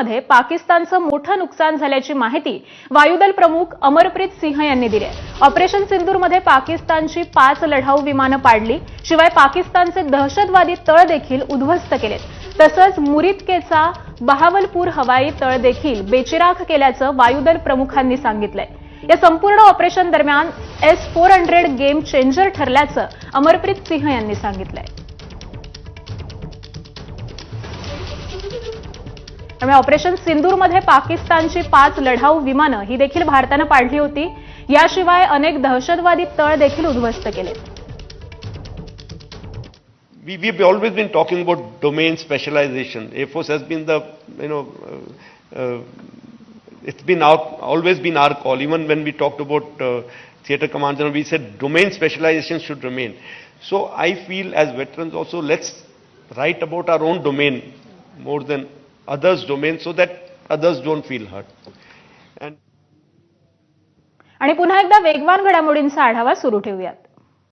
मध्ये पाकिस्तानचं मोठं नुकसान झाल्याची माहिती वायुदल प्रमुख अमरप्रीत सिंह यांनी दिली आहे. ऑपरेशन सिंदूरमध्ये पाकिस्तानची पाच लढाऊ विमानं पाडली शिवाय पाकिस्तानचे दहशतवादी तळ देखील उद्ध्वस्त केलेत. तसंच मुरितकेचा बहावलपूर हवाई तळ देखील बेचिराख केल्याचं वायुदल प्रमुखांनी सांगितलंय. या संपूर्ण ऑपरेशन दरम्यान S four hundred game changer ठरल्याचं अमरप्रीत सिंह यांनी सांगितलंय. त्यामुळे ऑपरेशन सिंदूरमध्ये पाकिस्तानची पाच लढाऊ विमानं ही देखील भारतानं पाडली होती याशिवाय अनेक दहशतवादी तळ देखील उद्ध्वस्त केले We, we've always been talking about domain specialization. Air Force has been the, you know, uh, uh, it's been our, always been our call. Even when we talked about uh, theater command general, we said domain specialization should remain. So I feel as veterans also, let's write about our own domain more than others' domain so that others don't feel hurt. And आणि पुन्हा एकदा वेगवान घडामोडींचा आढावा सुरू ठेवूयात